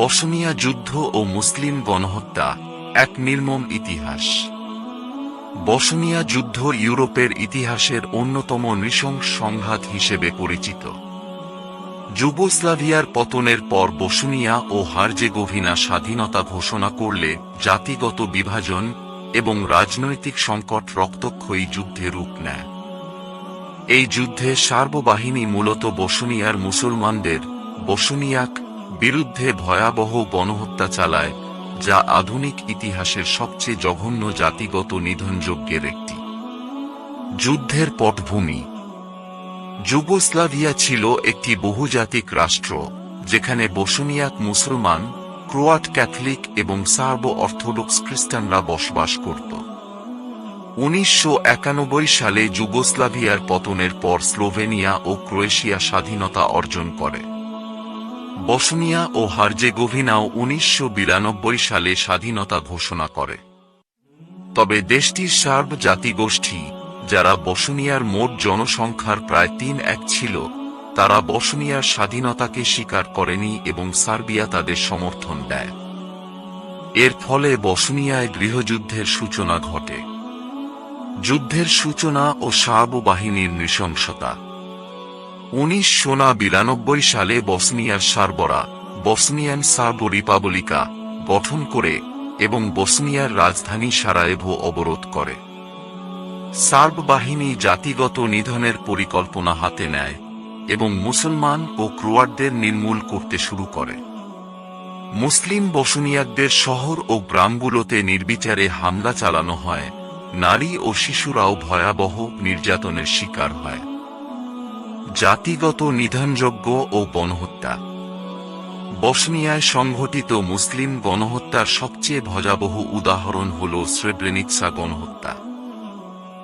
Bosnia যুদ্ধ ও মুসলিম গণহত্যা এক নির্মম ইতিহাস। বসনিয়া যুদ্ধ ইউরোপের ইতিহাসের অন্যতম নৃশংস সংঘাত হিসেবে পরিচিত। যুগোস্লাভিয়ার পতনের পর বসুনিয়া ও হার্জেগোভিনা স্বাধীনতা ঘোষণা করলে জাতিগত বিভাজন এবং রাজনৈতিক সংকট রক্তক্ষয়ী যুদ্ধে রূপ নেয়। এই যুদ্ধে সার্ববাহিনী মূলত বসুনিয়ার মুসলমানদের বসুনিয়াক বিরুদ্ধে ভয়াবহ গণহত্যা চালায়, যা আধুনিক ইতিহাসের সবচেয়ে জঘন্য জাতিগত নিধনযজ্ঞের একটি। যুদ্ধের পটভূমি। যুগোস্লাভিয়া ছিল একটি বহুজাতিক রাষ্ট্র, যেখানে বসুনিয়াক মুসলমান, ক্রোয়াট ক্যাথলিক এবং সার্বো অর্থোডক্স খ্রিস্টানরা বসবাস করত। উনিশশো একানব্বই সালে যুগোস্লাভিয়ার পতনের পর স্লোভেনিয়া ও ক্রোয়েশিয়া স্বাধীনতা অর্জন করে। বসনিয়া ও হার্জেগোভিনাও উনিশশো সালে স্বাধীনতা ঘোষণা করে। তবে দেশটির সার্ব জাতিগোষ্ঠী যারা বসনিয়ার মোট জনসংখ্যার প্রায় তিন এক ছিল, তারা বসনিয়ার স্বাধীনতাকে স্বীকার করেনি এবং সার্বিয়া তাদের সমর্থন দেয়। এর ফলে বসনিয়ায় গৃহযুদ্ধের সূচনা ঘটে। যুদ্ধের সূচনা ও সার্ব বাহিনীর নৃশংসতা উনিশশো বিরানব্বই সালে বসনিয়ার সার্বরা, বসনিয়ান সার্ব রিপাবলিকা, গঠন করে এবং বসনিয়ার রাজধানী সারায়েভো অবরোধ করে। সার্ব বাহিনী জাতিগত নিধনের পরিকল্পনা হাতে নেয় এবং মুসলমান ও ক্রোয়াটদের নির্মূল করতে শুরু করে। মুসলিম বসনিয়াকদের শহর ও গ্রামগুলোতে নির্বিচারে হামলা চালানো হয়, নারী ও শিশুরাও ভয়াবহ নির্যাতনের শিকার হয়। জাতিগত নিধনযোগ্য ও গণহত্যা। বসনিয়ায় সংঘটিত মুসলিম গণহত্যার সবচেয়ে ভজাবহ উদাহরণ হল স্রেব্রেনিৎসা গণহত্যা।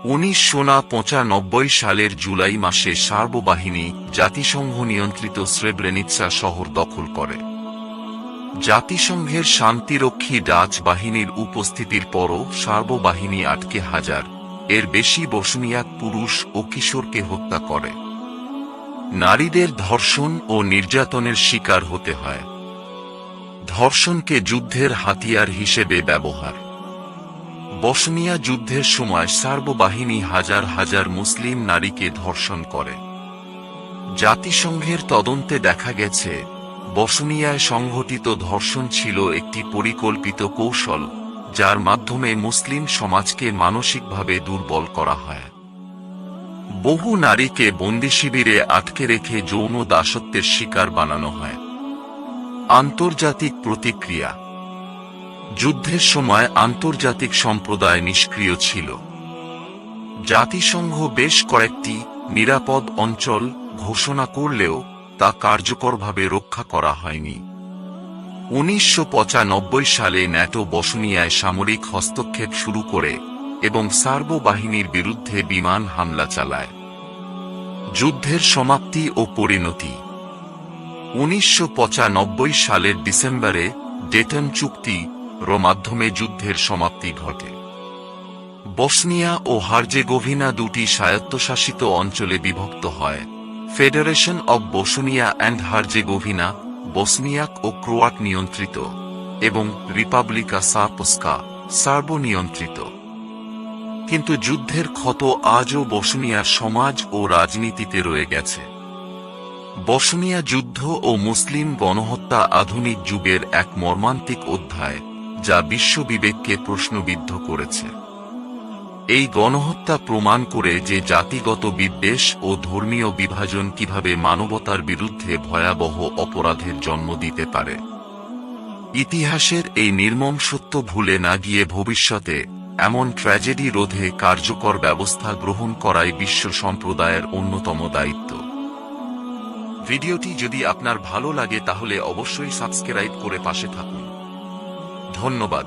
উনিশশো পঁচানব্বই সালের জুলাই মাসে সার্ববাহিনী জাতিসংঘ নিয়ন্ত্রিত স্রেব্রেনিৎসা শহর দখল করে। জাতিসংঘের শান্তিরক্ষী ডাচ বাহিনীর উপস্থিতির পরও সার্ববাহিনী আটকে হাজার। এর বেশি বসনিয়াক পুরুষ ও কিশোরকে হত্যা করে। নারীদের ধর্ষণ ও নির্যাতনের শিকার হতে হয়। ধর্ষণকে যুদ্ধের হাতিয়ার হিসেবে ব্যবহার। বসনিয়া যুদ্ধের সময় সার্ববাহিনী হাজার হাজার মুসলিম নারীকে ধর্ষণ করে। জাতিসংঘের তদন্তে দেখা গেছে, বসনিয়ায় সংঘটিত ধর্ষণ ছিল একটি পরিকল্পিত কৌশল, যার মাধ্যমে মুসলিম সমাজকে মানসিকভাবে দুর্বল করা হয়। বহু নারীকে বন্দি শিবিরে আটকে রেখে যৌন দাসত্বের শিকার বানানো হয়। আন্তর্জাতিক প্রতিক্রিয়া। যুদ্ধের সময় আন্তর্জাতিক সম্প্রদায় নিষ্ক্রিয় ছিল। জাতিসংঘ বেশ কয়েকটি নিরাপদ অঞ্চল ঘোষণা করলেও তা কার্যকরভাবে রক্ষা করা হয়নি। উনিশশো পঁচানব্বই সালে ন্যাটো বসনিয়ায় সামরিক হস্তক্ষেপ শুরু করে এবং সার্ব বাহিনীর বিরুদ্ধে বিমান হামলা চালায়। যুদ্ধের সমাপ্তি ও পরিণতি। উনিশশো পঁচানব্বই সালের ডিসেম্বরে ডেটন চুক্তি র মাধ্যমে যুদ্ধের সমাপ্তি ঘটে। বসনিয়া ও হার্জেগোভিনা দুটি স্বায়ত্তশাসিত অঞ্চলে বিভক্ত হয়। Federation of Bosnia and Herzegovina Bosniak O Croat নিয়ন্ত্রিত এবং রিপাবলিকা সার্পস্কা সার্ব নিয়ন্ত্রিত কিন্তু যুদ্ধের ক্ষত আজও বসনিয়ার সমাজ ও রাজনীতিতে রয়ে গেছে। বসনিয়া যুদ্ধ ও মুসলিম গণহত্যা আধুনিক যুগের এক মর্মান্তিক অধ্যায়, যা বিশ্ববিবেককে প্রশ্নবিদ্ধ করেছে। এই গণহত্যা প্রমাণ করে যে জাতিগত বিদ্বেষ ও ধর্মীয় বিভাজন কীভাবে মানবতার বিরুদ্ধে ভয়াবহ অপরাধের জন্ম দিতে পারে। ইতিহাসের এই নির্মম সত্য ভুলে না গিয়ে ভবিষ্যতে এমন ট্র্যাজেডি রোধে কার্যকর ব্যবস্থা গ্রহণ করাই বিশ্ব সম্প্রদায়ের অন্যতম দায়িত্ব। ভিডিওটি যদি আপনার ভালো লাগে তাহলে অবশ্যই সাবস্ক্রাইব করে পাশে থাকুন। ধন্যবাদ।